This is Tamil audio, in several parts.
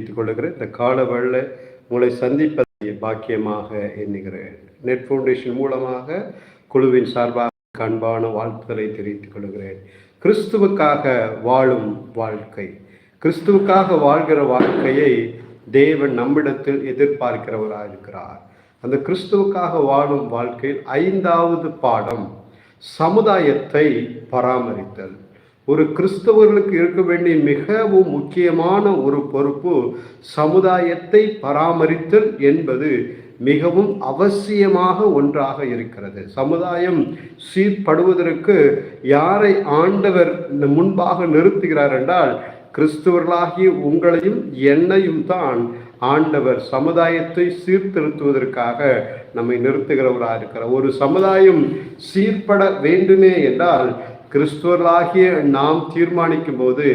வைத்துக் இந்த கால வெள்ள உங்களை சந்திப்பதை பாக்கியமாக எண்ணுகிறேன். நெட் ஃபவுண்டேஷன் மூலமாக குழுவின் சார்பாக அன்பான வாழ்த்துக்களை தெரிவித்துக் கொள்கிறேன். கிறிஸ்துவுக்காக வாழும் வாழ்க்கை. கிறிஸ்துவுக்காக வாழ்கிற வாழ்க்கையை தேவன் நம்மிடத்தில் எதிர்பார்க்கிறவராக இருக்கிறார். அந்த கிறிஸ்துவுக்காக வாழும் வாழ்க்கையில் ஐந்தாவது பாடம் சமுதாயத்தை பராமரித்தல். ஒரு கிறிஸ்தவர்களுக்கு இருக்க வேண்டிய மிகவும் முக்கியமான ஒரு பொறுப்பு சமுதாயத்தை பராமரித்தல் என்பது மிகவும் அவசியமாக ஒன்றாக இருக்கிறது. சமுதாயம் சீர்படுவதற்கு யாரை ஆண்டவர் முன்பாக நிறுத்துகிறார் என்றால் கிறிஸ்துவர்களாகிய உங்களையும் என்னையும் தான் ஆண்டவர் சமுதாயத்தை சீர்திருத்துவதற்காக நம்மை நிறுத்துகிறவராக இருக்கிறார் ஒரு சமுதாயம் சீர்பட வேண்டுமே என்றால் கிறிஸ்துவர்களாகிய நாம் தீர்மானிக்கும் போது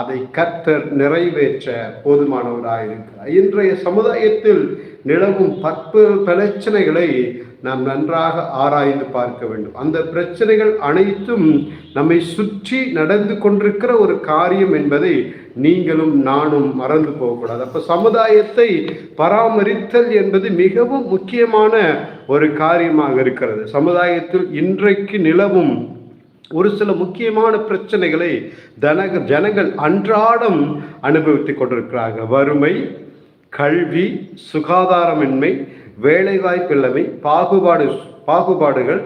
அதை கர்த்தர் நிறைவேற்ற போதுமானவராக இருக்கிறார் இன்றைய சமுதாயத்தில் நிலவும் பற்பல் பிரச்சனைகளை நாம் நன்றாக ஆராய்ந்து பார்க்க வேண்டும். அந்த பிரச்சனைகள் அனைத்தும் நம்மை சுற்றி நடந்து கொண்டிருக்கிற ஒரு காரியம் என்பதை நீங்களும் நானும் மறந்து போகக்கூடாது. அப்ப சமுதாயத்தை பராமரித்தல் என்பது மிகவும் முக்கியமான ஒரு காரியமாக இருக்கிறது. சமுதாயத்தில் இன்றைக்கு நிலவும் ஒரு சில முக்கியமான பிரச்சனைகளை தனக ஜனங்கள் அன்றாடம் அனுபவித்துக் கொண்டிருக்கிறாங்க வறுமை கல்வி சுகாதாரமின்மை வேலைவாய்ப்பின்மை பாகுபாடு பாகுபாடுகள்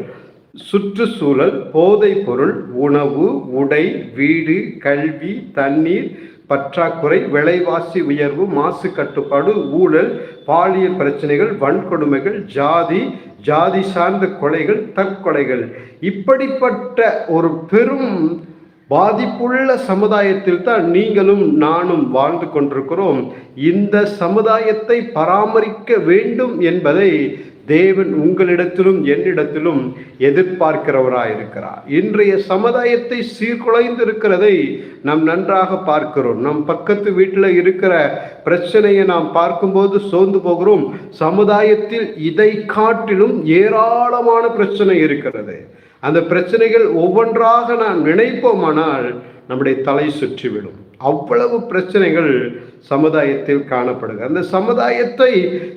சுற்றுச்சூழல் போதைப் பொருள் உணவு உடை வீடு கல்வி தண்ணீர் பற்றாக்குறை விலைவாசி உயர்வு மாசு கட்டுப்பாடு ஊழல் பாலியல் பிரச்சனைகள் வன்கொடுமைகள் ஜாதி ஜாதி சார்ந்த கொலைகள் தற்கொலைகள். இப்படிப்பட்ட ஒரு பெரும் பாதிப்புள்ள சமுதாயத்தில் தான் நீங்களும் நானும் வாழ்ந்து கொண்டிருக்கிறோம். இந்த சமுதாயத்தை பராமரிக்க வேண்டும் என்பதை தேவன் உங்களிடத்திலும் என்னிடத்திலும் எதிர்பார்க்கிறவராய் இருக்கிறார் இன்றைய சமுதாயத்தை சீர்குலைந்து இருக்கிறதை நாம் நன்றாக பார்க்கிறோம். நம் பக்கத்து வீட்டில் இருக்கிற பிரச்சனையை நாம் பார்க்கும்போது சோர்ந்து போகிறோம். சமுதாயத்தில் இதை காட்டிலும் ஏராளமான பிரச்சனை இருக்கிறது. அந்த பிரச்சனைகள் ஒவ்வொன்றாக நான் நினைப்போமானால் நம்முடைய தலை சுற்றிவிடும். அவ்வளவு பிரச்சனைகள் சமுதாயத்தில் காணப்படுகிறது அந்த சமுதாயத்தை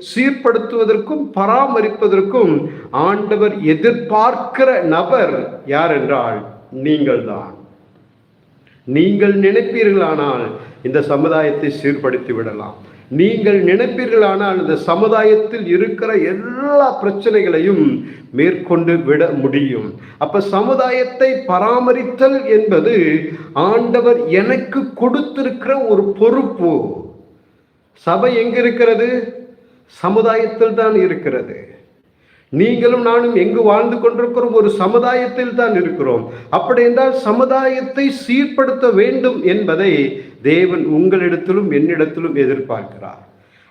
சீர்படுத்துவதற்கும் பராமரிப்பதற்கும் ஆண்டவர் எதிர்பார்க்கிற நபர் யார் என்றால் நீங்கள்தான். நீங்கள் நினைப்பீர்களானால் இந்த சமுதாயத்தை சீர்படுத்தி விடலாம். நீங்கள் நினைப்பீர்களானால் இந்த சமுதாயத்தில் இருக்கிற எல்லா பிரச்சனைகளையும் மேற்கொண்டு விட முடியும். அப்ப சமுதாயத்தை பராமரித்தல் என்பது ஆண்டவர் எனக்கு கொடுத்திருக்கிற ஒரு பொறுப்பு. சபை எங்க இருக்கிறது? சமுதாயத்தில் தான் இருக்கிறது. நீங்களும் நானும் எங்கு வாழ்ந்து கொண்டிருக்கிறோம்? ஒரு சமுதாயத்தில் தான் இருக்கிறோம். அப்படி என்றால் சமுதாயத்தை சீர்படுத்த வேண்டும் என்பதை தேவன் உங்களிடத்திலும் என்னிடத்திலும் எதிர்பார்க்கிறார்.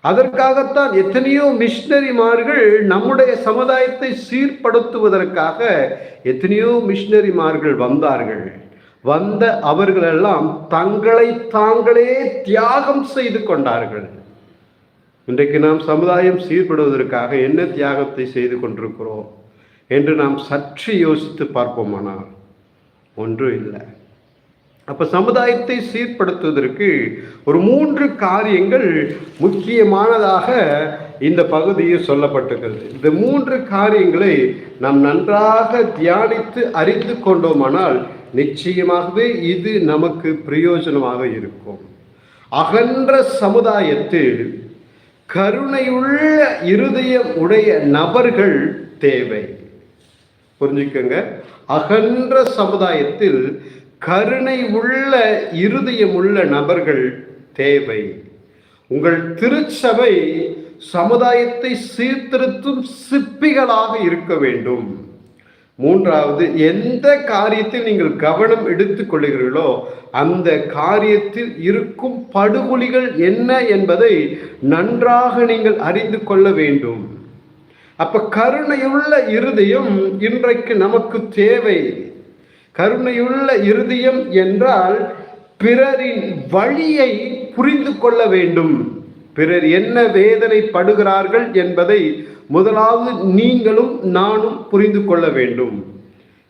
அதற்காகத்தான் எத்தனையோ மிஷினரிமார்கள் நம்முடைய சமுதாயத்தை சீர்படுத்துவதற்காக எத்தனையோ மிஷினரிமார்கள் வந்தார்கள். வந்த அவர்களெல்லாம் தங்களை தாங்களே தியாகம் செய்து கொண்டார்கள். இன்றைக்கு நாம் சமுதாயம் சீர்படுவதற்காக என்ன தியாகத்தை செய்து கொண்டிருக்கிறோம் என்று நாம் சற்று யோசித்து பார்ப்போமானால் ஒன்றும் இல்லை. அப்ப சமுதாயத்தை சீர்படுத்துவதற்கு ஒரு மூன்று காரியங்கள் முக்கியமானதாக இந்த பகுதியில் சொல்லப்பட்டிருக்கிறது. இந்த மூன்று காரியங்களை நாம் நன்றாக தியானித்து அறிந்து கொண்டோமானால் நிச்சயமாகவே இது நமக்கு பிரயோஜனமாக இருக்கும். அகன்ற சமுதாயத்தில் கருணையுள்ள இருதயம் உடைய நபர்கள் தேவை. புரிஞ்சுக்கோங்க. அகன்ற சமுதாயத்தில் கருணை உள்ள இருதயம் உள்ள நபர்கள் தேவை. உங்கள் திருச்சபை சமுதாயத்தை சீர்திருத்தும் சிற்பிகளாக இருக்க வேண்டும். மூன்றாவது எந்த காரியத்தில் நீங்கள் கவனம் எடுத்துக் கொள்கிறீர்களோ அந்த காரியத்தில் இருக்கும் படுகொலிகள் என்ன என்பதை நன்றாக நீங்கள் அறிந்து கொள்ள வேண்டும். அப்ப கருணையுள்ள இருதயம் இன்றைக்கு நமக்கு தேவை. கருணையுள்ள இருதயம் என்றால் பிறரின் வழியை புரிந்து கொள்ள வேண்டும். பிறர் என்ன வேதனைப்படுகிறார்கள் என்பதை முதலாவது நீங்களும் நானும் புரிந்து கொள்ள வேண்டும்.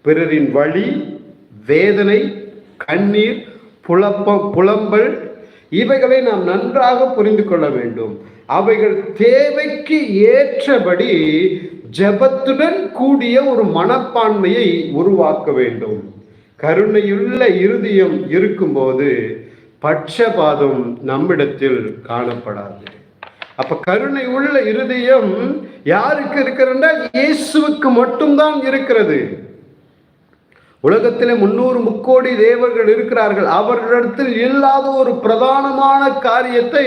பிறரின் வழி வேதனை கண்ணீர் புலப்ப புலம்பல் இவைகளை நாம் நன்றாக புரிந்து கொள்ள வேண்டும். அவைகள் தேவைக்கு ஏற்றபடி ஜெபத்துடன் கூடிய ஒரு மனப்பான்மையை உருவாக்க வேண்டும். கருணையுள்ள இருதயம் இருக்கும்போது பட்சபாதம் நம்மிடத்தில் காணப்படாது. அப்ப கருணை உள்ள இருதயம் யாருக்கு இருக்கிறதுனா இயேசுவுக்கு மட்டும்தான் இருக்கிறது. உலகத்திலே முன்னூறு முக்கோடி தேவர்கள் இருக்கிறார்கள். அவர்களிடத்தில் இல்லாத ஒரு பிரதானமான காரியத்தை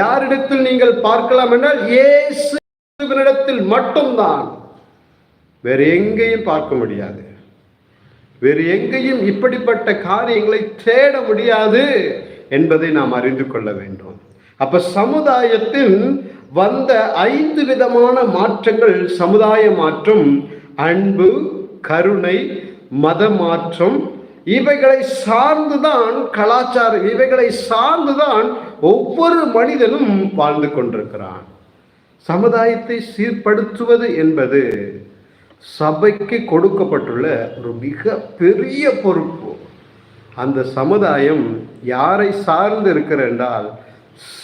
யாரிடத்தில் நீங்கள் பார்க்கலாம் என்றால் இயேசுவினிடத்தில் மட்டும்தான். வேற எங்கேயும் பார்க்க முடியாது. வேறு எங்கேயும் இப்படிப்பட்ட காரியங்களை தேட முடியாது என்பதை நாம் அறிந்து கொள்ள வேண்டும். அப்ப சமுதாயத்தில் வந்த ஐந்து விதமான மாற்றங்கள் சமுதாய மாற்றம் அன்பு கருணை மத மாற்றம் இவைகளை சார்ந்துதான் கலாச்சாரம் இவைகளை சார்ந்துதான் ஒவ்வொரு மனிதனும் வாழ்ந்து கொண்டிருக்கிறான். சமுதாயத்தை சீர்படுத்துவது என்பது சபைக்கு கொடுக்கப்பட்டுள்ள ஒரு மிக பெரிய பொறுப்பு. அந்த சமுதாயம் யாரை சார்ந்து இருக்கிற என்றால்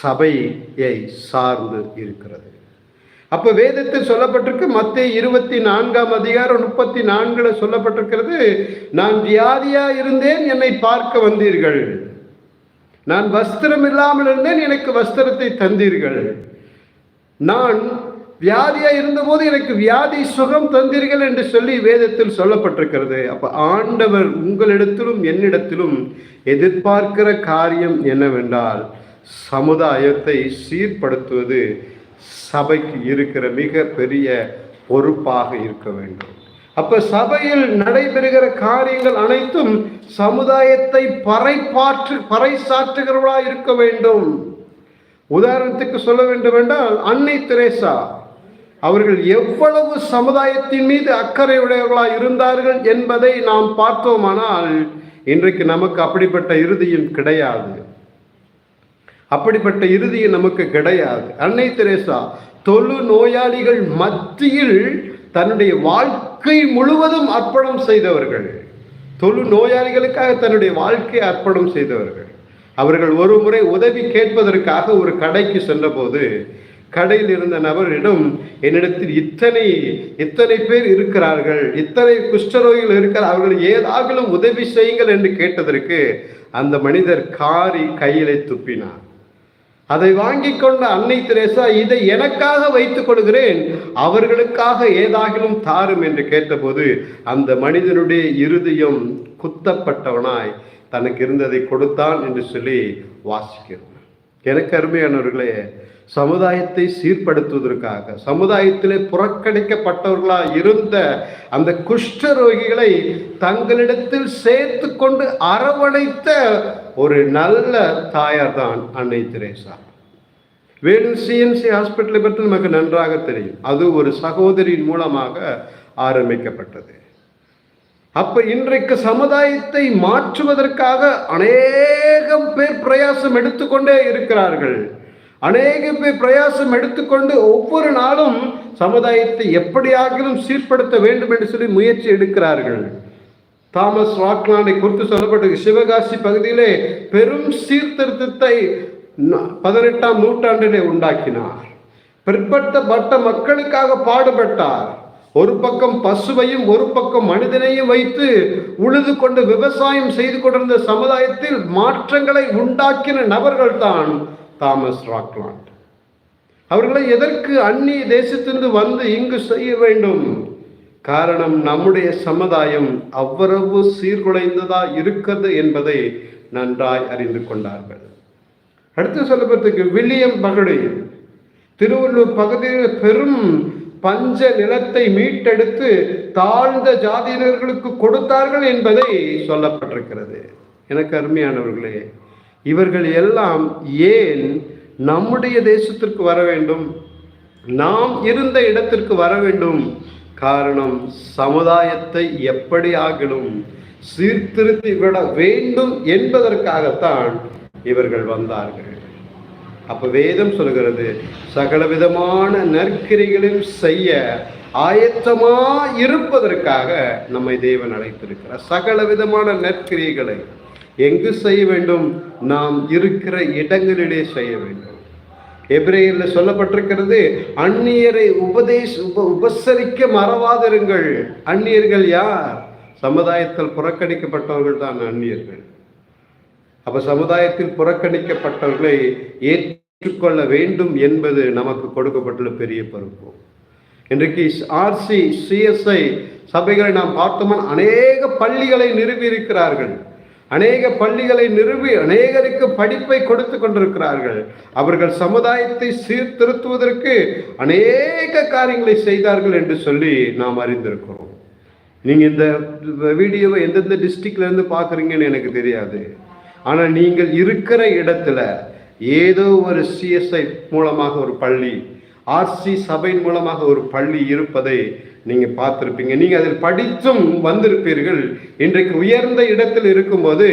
சபையை சார்ந்து இருக்கிறது. அப்போ வேதத்தில் சொல்லப்பட்டிருக்கு மத்திய இருபத்தி நான்காம் அதிகாரம் முப்பத்தி நான்குல சொல்லப்பட்டிருக்கிறது நான் வியாதியா இருந்தேன் என்னை பார்க்க வந்தீர்கள். நான் வஸ்திரம் இல்லாமல் இருந்தேன் எனக்கு வஸ்திரத்தை தந்தீர்கள். நான் வியாதியா இருந்தபோது எனக்கு வியாதி சுகம் தந்தீர்கள் என்று சொல்லி வேதத்தில் சொல்லப்பட்டிருக்கிறது. அப்ப ஆண்டவர் உங்களிடத்திலும் என்னிடத்திலும் எதிர்பார்க்கிற காரியம் என்னவென்றால் சமுதாயத்தை சீர்படுத்துவது சபைக்கு இருக்கிற மிக பெரிய பொறுப்பாக இருக்க வேண்டும். அப்ப சபையில் நடைபெறுகிற காரியங்கள் அனைத்தும் சமுதாயத்தை பறைப்பாற்று பறைசாற்றுகிறவர்களா இருக்க வேண்டும். உதாரணத்துக்கு சொல்ல வேண்டும் என்றால் அன்னை தெரேசா அவர்கள் எவ்வளவு சமுதாயத்தின் மீது அக்கறை உடையவர்களாக இருந்தார்கள் என்பதை நாம் பார்த்தோமானால் இன்றைக்கு நமக்கு அப்படிப்பட்ட இறுதியும் கிடையாது. அப்படிப்பட்ட இறுதியும் நமக்கு கிடையாது. அன்னை தெரேசா தொழு நோயாளிகள் மத்தியில் தன்னுடைய வாழ்க்கை முழுவதும் அர்ப்பணம் செய்தவர்கள். தொழு நோயாளிகளுக்காக தன்னுடைய வாழ்க்கையை அர்ப்பணம் செய்தவர்கள். அவர்கள் ஒரு முறை உதவி கேட்பதற்காக ஒரு கடைக்கு சென்றபோது கடையில் இருந்த நபரிடம் என்னிடத்தில் இத்தனை இத்தனை பேர் இருக்கிறார்கள் இத்தனை குஷ்டரோகிகள் இருக்கிறார் அவர்கள் ஏதாகிலும் உதவி செய்யுங்கள் என்று கேட்டதற்கு அந்த மனிதர் காரி கையிலே துப்பினார். அதை வாங்கி கொண்ட அன்னை தெரேசா இதை எனக்காக வைத்துக் கொள்கிறேன் அவர்களுக்காக ஏதாகிலும் தாரும் என்று கேட்டபோது அந்த மனிதனுடைய இருதயம் குத்தப்பட்டவனாய் தனக்கு இருந்ததை கொடுத்தான் என்று சொல்லி வாசிக்கிறோம் எனக்கு அருமையானவர்களே சமுதாயத்தை சீர்படுத்துவதற்காக சமுதாயத்திலே புறக்கணிக்கப்பட்டவர்களா இருந்த அந்த குஷ்டரோகிகளை தங்களிடத்தில் சேர்த்து கொண்டு அரவணைத்த ஒரு நல்ல தாயார் தான் அன்னை திரேசா. வேலூர் சிஎம்சி ஹாஸ்பிட்டலை பற்றி நமக்கு நன்றாக தெரியும். அது ஒரு சகோதரியின் மூலமாக ஆரம்பிக்கப்பட்டது. அப்ப இன்றைக்கு சமுதாயத்தை மாற்றுவதற்காக அநேகம் பேர் பிரயாசம் எடுத்துக்கொண்டே இருக்கிறார்கள். அநேக பேர் பிரயாசம் எடுத்துக்கொண்டு ஒவ்வொரு நாளும் சமுதாயத்தை எப்படியாகிலும் சீர்படுத்த வேண்டும் என்று சொல்லி முயற்சி எடுக்கிறார்கள். தாமஸ் ராக்லாண்டை குறித்து சொல்லப்பட்ட சிவகாசி பகுதியிலே பெரும் சீர்திருத்தத்தை பதினெட்டாம் நூற்றாண்டிலே உண்டாக்கினார். பிற்படுத்தப்பட்ட மக்களுக்காக பாடுபட்டார். ஒரு பக்கம் பசுவையும் ஒரு பக்கம் மனிதனையும் வைத்து உழுது கொண்டு விவசாயம் செய்து கொண்டிருந்த சமுதாயத்தில் மாற்றங்களை உண்டாக்கின நபர்கள் தான் தாமஸ் ராக்லாண்ட். அவர்களை எதற்கு அந்நிய தேசத்திலிருந்து வந்து இங்கு செய்ய வேண்டும்? காரணம் நம்முடைய சமுதாயம் அவ்வளவு சீர்குலைந்ததா இருக்கிறது என்பதை நன்றாய் அறிந்து கொண்டார்கள். அடுத்து சொல்லப்பட்டிருக்கு வில்லியம் பகடி. திருவள்ளூர் பகுதியில் பெரும் பஞ்ச நிலத்தை மீட்டெடுத்து தாழ்ந்த ஜாதியினர்களுக்கு கொடுத்தார்கள் என்பதை சொல்லப்பட்டிருக்கிறது. எனக்கு அருமையானவர்களே இவர்கள் எல்லாம் ஏன் நம்முடைய தேசத்திற்கு வர வேண்டும்? நாம் இருந்த இடத்திற்கு வர வேண்டும். காரணம் சமுதாயத்தை எப்படி ஆகிடும் சீர்திருத்தி விட வேண்டும் என்பதற்காகத்தான் இவர்கள் வந்தார்கள். அப்ப வேதம் சொல்கிறது சகல விதமான செய்ய ஆயத்தமா இருப்பதற்காக நம்மை தேவன் அழைத்திருக்கிறார். சகல விதமான நற்கிரிகளை எங்கு செய்ய வேண்டும்? நாம் இருக்கிற இடங்களிலே செய்ய வேண்டும். எப்ரேயில் சொல்லப்பட்டிருக்கிறது அந்நியரை உபதேச உப உபசரிக்க மறவாதிருங்கள். அந்நியர்கள் யார்? சமுதாயத்தில் புறக்கணிக்கப்பட்டவர்கள் தான் அந்நியர்கள். அப்ப சமுதாயத்தில் புறக்கணிக்கப்பட்டவர்களை ஏற்றுக்கொள்ள வேண்டும் என்பது நமக்கு கொடுக்கப்பட்டுள்ள பெரிய பொறுப்பு. இன்றைக்கு ஆர்சி சிஎஸ்ஐ சபைகளை நாம் பார்த்தோம்னா அநேக பள்ளிகளை நிறுவி இருக்கிறார்கள் அநேக பள்ளிகளை நிறுவி அநேகருக்கு படிப்பை கொடுத்து கொண்டிருக்கிறார்கள். அவர்கள் சமுதாயத்தை சீர்திருத்துவதற்கு அநேக காரியங்களை செய்தார்கள் என்று சொல்லி நாம் அறிந்திருக்கிறோம். நீங்கள் இந்த வீடியோவை எந்தெந்த டிஸ்ட்ரிக்ட்லேருந்து பார்க்குறீங்கன்னு எனக்கு தெரியாது. ஆனால் நீங்கள் இருக்கிற இடத்துல ஏதோ ஒரு சிஎஸ்ஐ மூலமாக ஒரு பள்ளி ஆர்சி சபையின் மூலமாக ஒரு பள்ளி இருப்பதை நீங்க பார்த்திருப்பீங்க. நீங்க அதில் படித்தும் வந்திருப்பீர்கள். இன்றைக்கு உயர்ந்த இடத்தில் இருக்கும்போது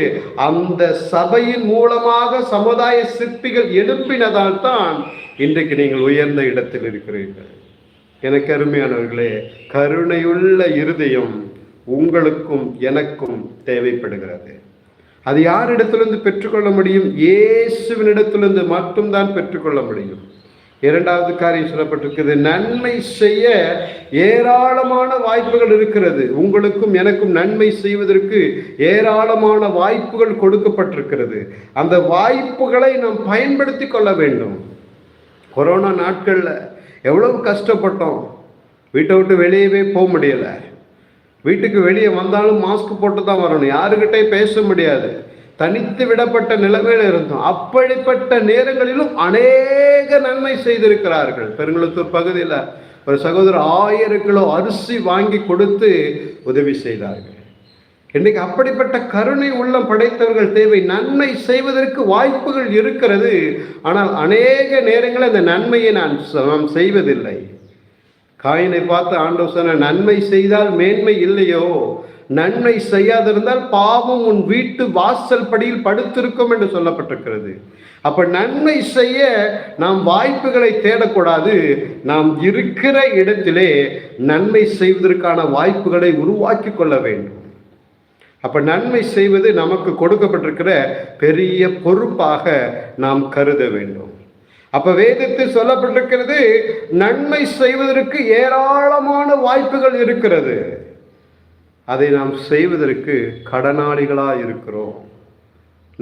அந்த சபையின் மூலமாக சமுதாய சிற்பிகள் எழுப்பினதால் தான் இன்றைக்கு நீங்கள் உயர்ந்த இடத்தில் இருக்கிறீர்கள். எனக்கு அருமையானவர்களே கருணையுள்ள இருதயம் உங்களுக்கும் எனக்கும் தேவைப்படுகிறது. அது யாரிடத்திலிருந்து பெற்றுக்கொள்ள முடியும்? இயேசுவினிடத்திலிருந்து மட்டும்தான் பெற்றுக்கொள்ள முடியும். இரண்டாவது காரியம் சொல்லப்பட்டிருக்கிறது நன்மை செய்ய ஏராளமான வாய்ப்புகள் இருக்கிறது. உங்களுக்கும் எனக்கும் நன்மை செய்வதற்கு ஏராளமான வாய்ப்புகள் கொடுக்கப்பட்டிருக்கிறது. அந்த வாய்ப்புகளை நாம் பயன்படுத்தி கொள்ள வேண்டும். கொரோனா நாட்களில் எவ்வளவு கஷ்டப்பட்டோம். வீட்டை விட்டு வெளியவே போக முடியலை. வீட்டுக்கு வெளியே வந்தாலும் மாஸ்க் போட்டு தான் வரணும். யாருக்கிட்டே பேச முடியாது. தனித்து விடப்பட்ட நிலைமையில் இருந்தோம். அப்படிப்பட்ட நேரங்களிலும் அநேக நன்மை செய்திருக்கிறார்கள். பெருங்குளத்தூர் பகுதியில் ஒரு சகோதரர் ஆயிரம் கிலோ அரிசி வாங்கி கொடுத்து உதவி செய்தார்கள். இன்னைக்கு அப்படிப்பட்ட கருணை உள்ளம் படைத்தவர்கள் தேவை. நன்மை செய்வதற்கு வாய்ப்புகள் இருக்கிறது. ஆனால் அநேக நேரங்களில் அந்த நன்மையை நான் நாம் செய்வதில்லை. காயினை பார்த்து ஆண்டோசன நன்மை செய்தால் மேன்மை இல்லையோ? நன்மை செய்யாதிருந்தால் பாவம் உன் வீட்டு வாசல் படியில் படுத்திருக்கும் என்று சொல்லப்பட்டிருக்கிறது. அப்ப நன்மை செய்ய நாம் வாய்ப்புகளை தேடக்கூடாது. நாம் இருக்கிற இடத்திலே நன்மை செய்வதற்கான வாய்ப்புகளை உருவாக்கி கொள்ள வேண்டும். அப்ப நன்மை செய்வது நமக்கு கொடுக்கப்பட்டிருக்கிற பெரிய பொறுப்பாக நாம் கருத வேண்டும். அப்ப வேதத்தில் சொல்லப்பட்டிருக்கிறது நன்மை செய்வதற்கு ஏராளமான வாய்ப்புகள் இருக்கிறது. அதை நாம் செய்வதற்கு கடனாளிகளாக இருக்கிறோம்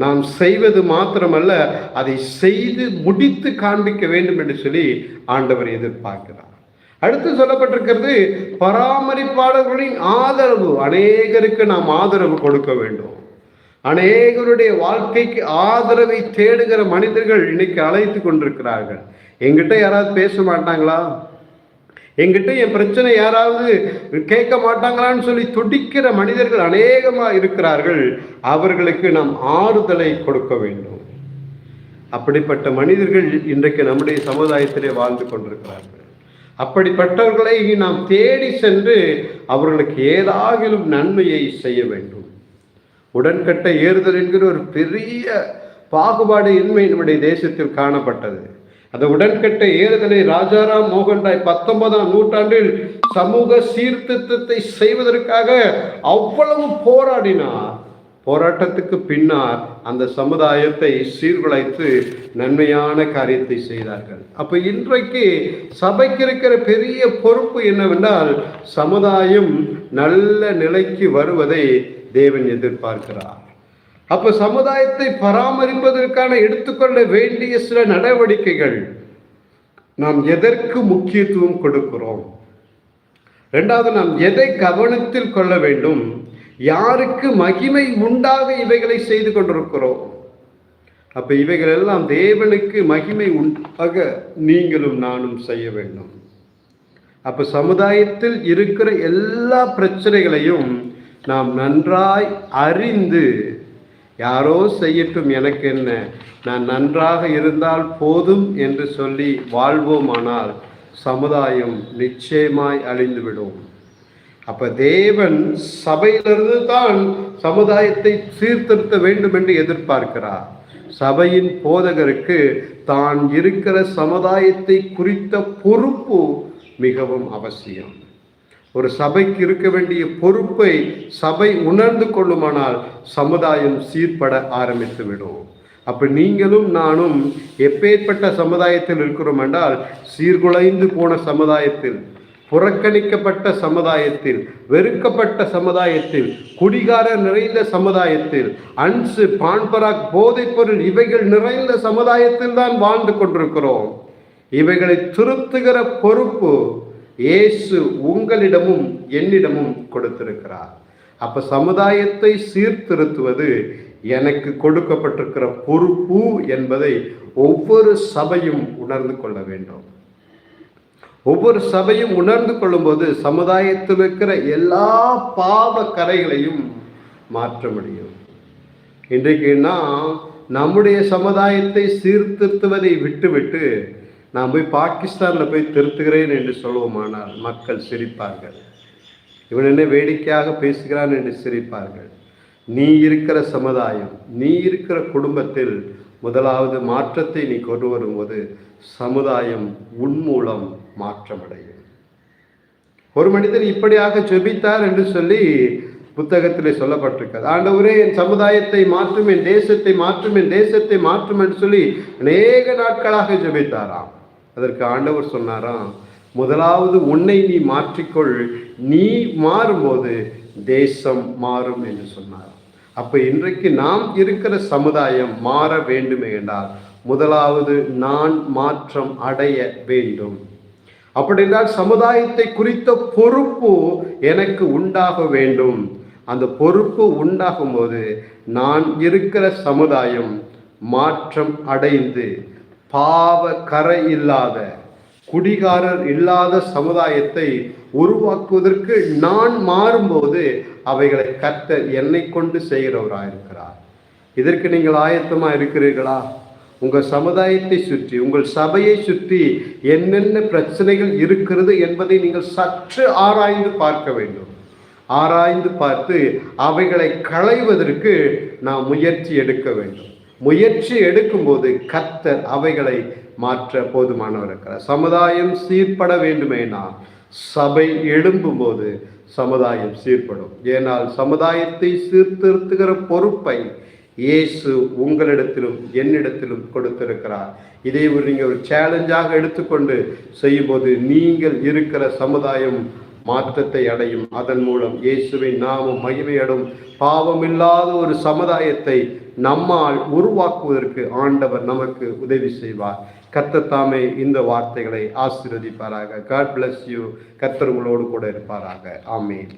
நாம் செய்வது மாத்திரமல்ல அதை செய்து முடித்து காண்பிக்க வேண்டும் என்று சொல்லி ஆண்டவர் எதிர்பார்க்கிறார். அடுத்து சொல்லப்பட்டிருக்கிறது பராமரிப்பாளர்களின் ஆதரவு. அநேகருக்கு நாம் ஆதரவு கொடுக்க வேண்டும். அநேகருடைய வாழ்க்கைக்கு ஆதரவை தேடுகிற மனிதர்கள் இன்னைக்கு அழைத்து கொண்டிருக்கிறார்கள். எங்கிட்ட யாராவது பேச மாட்டாங்களா? எங்கிட்ட என் பிரச்சனை யாராவது கேட்க மாட்டாங்களான்னு சொல்லி துடிக்கிற மனிதர்கள் அநேகமாக இருக்கிறார்கள். அவர்களுக்கு நாம் ஆறுதலை கொடுக்க வேண்டும். அப்படிப்பட்ட மனிதர்கள் இன்றைக்கு நம்முடைய சமுதாயத்திலே வாழ்ந்து கொண்டிருக்கிறார்கள். அப்படிப்பட்டவர்களை நாம் தேடி சென்று அவர்களுக்கு ஏதாகிலும் நன்மையை செய்ய வேண்டும். உடன்கட்ட ஏறுதல் என்கிற ஒரு பெரிய பாகுபாடு இன்மை நம்முடைய தேசத்தில் காணப்பட்டது. அந்த உடன்கட்டை ஏறுதலை ராஜாராம் மோகன் ராய் பத்தொன்பதாம் நூற்றாண்டில் சமூக சீர்திருத்தத்தை செய்வதற்காக அவ்வளவு போராடினார். போராட்டத்துக்கு பின்னால் அந்த சமுதாயத்தை சீர்குலைத்து நன்மையான காரியத்தை செய்தார்கள். அப்போ இன்றைக்கு சபைக்கு இருக்கிற பெரிய பொறுப்பு என்னவென்றால் சமுதாயம் நல்ல நிலைக்கு வருவதை தேவன் எதிர்பார்க்கிறார். அப்ப சமுதாயத்தை பராமரிப்பதற்கான எடுத்துக்கொள்ள வேண்டிய சில நடவடிக்கைகள் நாம் எதற்கு முக்கியத்துவம் கொடுக்கிறோம்? இரண்டாவது நாம் எதை கவனத்தில் கொள்ள வேண்டும்? யாருக்கு மகிமை உண்டாக இவைகளை செய்து கொண்டிருக்கிறோம்? அப்ப இவைகள் எல்லாம் தேவனுக்கு மகிமை உண்டாக நீங்களும் நானும் செய்ய வேண்டும். அப்ப சமுதாயத்தில் இருக்கிற எல்லா பிரச்சனைகளையும் நாம் நன்றாய் அறிந்து யாரோ செய்யட்டும் எனக்கு என்ன? நான் நன்றாக இருந்தால் போதும் என்று சொல்லி வாழ்வோமானால் சமுதாயம் நிச்சயமாய் அழிந்துவிடும். அப்ப தேவன் சபையிலிருந்து தான் சமுதாயத்தை சீர்திருத்த வேண்டும் என்று எதிர்பார்க்கிறார். சபையின் போதகருக்கு தான் இருக்கிற சமுதாயத்தை குறித்த பொறுப்பு மிகவும் அவசியம். ஒரு சபைக்கு இருக்க வேண்டிய பொறுப்பை சபை உணர்ந்து கொள்ளுமானால் சமுதாயம் சீர்பட ஆரம்பித்து விடும். நீங்களும் நானும் எப்பேற்பட்ட சமுதாயத்தில் இருக்கிறோம் என்றால் சீர்குலைந்து போன சமுதாயத்தில் புறக்கணிக்கப்பட்ட சமுதாயத்தில் வெறுக்கப்பட்ட சமுதாயத்தில் குடிகாரர் நிறைந்த சமுதாயத்தில் அன்சு பான்பராக் போதைப்பொருள் இவைகள் நிறைந்த சமுதாயத்தில் தான் வாழ்ந்து கொண்டிருக்கிறோம். இவைகளை திருத்துகிற பொறுப்பு இயேசு உங்களிடமும் என்னிடமும் கொடுத்திருக்கிறார். அப்ப சமுதாயத்தை சீர்திருத்துவது எனக்கு கொடுக்கப்பட்டிருக்கிற பொறுப்பு என்பதை ஒவ்வொரு சபையும் உணர்ந்து கொள்ள வேண்டும். ஒவ்வொரு சபையும் உணர்ந்து கொள்ளும்போது சமுதாயத்தில் இருக்கிற எல்லா பாவ கரைகளையும் மாற்ற முடியும். இன்றைக்குன்னா நம்முடைய சமுதாயத்தை சீர்திருத்துவதை விட்டுவிட்டு நான் போய் பாகிஸ்தானில் போய் திருத்துகிறேன் என்று சொல்லுவோமானால் மக்கள் சிரிப்பார்கள். இவன் என்ன வேடிக்கையாக பேசுகிறான் என்று சிரிப்பார்கள். நீ இருக்கிற சமுதாயம் நீ இருக்கிற குடும்பத்தில் முதலாவது மாற்றத்தை நீ கொண்டு வரும்போது சமுதாயம் உன் மூலம் மாற்றமடையும். ஒரு மனிதர் இப்படியாக ஜெபித்தார் என்று சொல்லி புத்தகத்திலே சொல்லப்பட்டிருக்கிறது. ஆண்டவரே என் சமுதாயத்தை மாற்றும் என் தேசத்தை மாற்றும் என் தேசத்தை மாற்றும் என்று சொல்லி அநேக நாட்களாக ஜெபித்தாராம். அதற்கு ஆண்டவர் சொன்னாராம் முதலாவது உன்னை நீ மாற்றிக்கொள். நீ மாறும்போது தேசம் மாறும் என்று சொன்னார் அப்ப இன்றைக்கு நாம் இருக்கிற சமுதாயம் மாற வேண்டுமே என்றால் முதலாவது நான் மாற்றம் அடைய வேண்டும். அப்படி என்றால் சமுதாயத்தை குறித்த பொறுப்பு எனக்கு உண்டாக வேண்டும். அந்த பொறுப்பு உண்டாகும் போது நான் இருக்கிற சமுதாயம் மாற்றம் அடைந்து பாவ கரை இல்லாத குடிகாரர் இல்லாத சமுதாயத்தை உருவாக்குவதற்கு நான் மாறும்போது அவைகளை கத்த என்னை கொண்டு செய்கிறவராக இருக்கிறார் இதற்கு நீங்கள் ஆயத்தமா இருக்கிறீர்களா? உங்கள் சமுதாயத்தை சுற்றி உங்கள் சபையை சுற்றி என்னென்ன பிரச்சனைகள் இருக்கிறது என்பதை நீங்கள் சற்று ஆராய்ந்து பார்க்க வேண்டும். ஆராய்ந்து பார்த்து அவைகளை களைவதற்கு நாம் முயற்சி எடுக்க வேண்டும். முயற்சி எடுக்கும்போது கர்த்தர் அவைகளை மாற்ற போதுமானவர் இருக்கிறார். சமுதாயம் சீர்பட வேண்டுமேனால் சபை எழும்பும்போது சமுதாயம் சீர்படும். ஏனால் சமுதாயத்தை சீர்திருத்துகிற பொறுப்பை இயேசு உங்களிடத்திலும் என்னிடத்திலும் கொடுத்திருக்கிறார். இதை ஒரு நீங்கள் ஒரு சேலஞ்சாக எடுத்துக்கொண்டு செய்யும்போது நீங்கள் இருக்கிற சமுதாயம் மாற்றத்தை அடையும். அதன் மூலம் இயேசுவின் நாமும் மகிமையடும் பாவமில்லாத ஒரு சமுதாயத்தை நம்மால் உருவாக்குவதற்கு ஆண்டவர் நமக்கு உதவி செய்வார். கர்த்தர் தாமே இந்த வார்த்தைகளை ஆசீர்வதிப்பாராக. காட் பிளஸ் யூ கர்த்தர் உங்களோடு கூட இருப்பாராக. ஆமேன்.